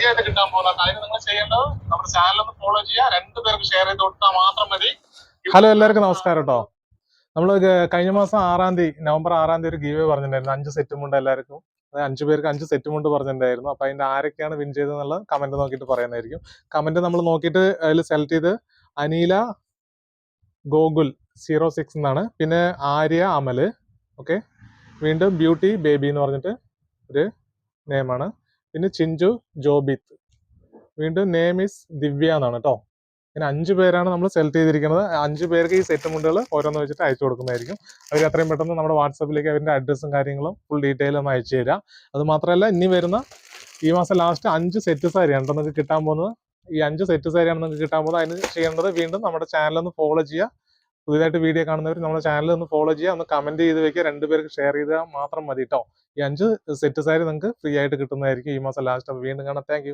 Free ആയിട്ട് കിട്ടാൻ പോകുന്ന അതിന് നിങ്ങൾ ചെയ്യേണ്ടത് നമ്മുടെ ചാനൽ ഒന്ന് ഫോളോ ചെയ്യുക. രണ്ടു പേർക്ക് ഷെയർ ചെയ്ത് കൊടുത്താൽ മാത്രം മതി. ഹലോ എല്ലാവർക്കും നമസ്കാരം കേട്ടോ നമ്മൾ കഴിഞ്ഞ മാസം ആറാം തീയതി നവംബർ ആറാം തീയതി ഒരു ഗീവേ പറഞ്ഞിട്ടുണ്ടായിരുന്നു. അഞ്ച് സെറ്റ് മുണ്ട് എല്ലാവർക്കും. അഞ്ച് പേർക്ക് അഞ്ച് സെറ്റ് മുണ്ട് പറഞ്ഞിട്ടുണ്ടായിരുന്നു. അപ്പൊ അതിന്റെ ആരൊക്കെയാണ് വിൻ ചെയ്തെന്നുള്ള കമന്റ് നോക്കിയിട്ട് പറയുന്നതായിരിക്കും. കമന്റ് നമ്മൾ നോക്കിയിട്ട് അതിൽ സെലക്ട് ചെയ്ത് അനീല ഗോകുൽ സീറോ സിക്സ് എന്നാണ്. പിന്നെ ആര്യ അമൽ. ഓക്കെ വീണ്ടും ബ്യൂട്ടി ബേബി എന്ന് പറഞ്ഞിട്ട് ഒരു നെയിമാണ് പിന്നെ ചിഞ്ചു ജോബിത്ത് വീണ്ടും നെയിം ഈസ് ദിവ്യ എന്നാണ് കേട്ടോ ഇങ്ങനെ അഞ്ച് പേരാണ് നമ്മൾ സെലക്ട് ചെയ്തിരിക്കുന്നത്. അഞ്ച് പേർക്ക് ഈ സെറ്റ് മുണ്ടുകൾ ഓരോന്ന് വെച്ചിട്ട് അയച്ചു കൊടുക്കുന്നതായിരിക്കും. അവർ എത്രയും പെട്ടെന്ന് നമ്മുടെ വാട്സാപ്പിലേക്ക് അവരുടെ അഡ്രസ്സും കാര്യങ്ങളും ഫുൾ ഡീറ്റെയിൽ ഒന്ന് അയച്ചു തരാം. അത് മാത്രമല്ല ഇനി വരുന്ന ഈ മാസം ലാസ്റ്റ് അഞ്ച് സെറ്റ് സാരിയാണ് കേട്ടോ നിങ്ങൾക്ക് കിട്ടാൻ പോകുന്നത്. ഈ അഞ്ച് സെറ്റ് സാരിയാണ് നിങ്ങൾക്ക് കിട്ടാൻ പോകുന്നത്. അതിന് ചെയ്യേണ്ടത് വീണ്ടും നമ്മുടെ ചാനൽ ഒന്ന് ഫോളോ ചെയ്യുക. പുതിയതായിട്ട് വീഡിയോ കാണുന്നവർ നമ്മുടെ ചാനൽ ഒന്ന് ഫോളോ ചെയ്യുക ഒന്ന് കമന്റ് ചെയ്ത് വെക്കുക രണ്ടുപേർക്ക് ഷെയർ ചെയ്താൽ മാത്രം മതി കേട്ടോ ഈ അഞ്ച് സെറ്റ് സാരി നിങ്ങൾക്ക് ഫ്രീ ആയിട്ട് കിട്ടുന്നതായിരിക്കും ഈ മാസം ലാസ്റ്റ് അപ്പോൾ വീണ്ടും കാണാം. താങ്ക്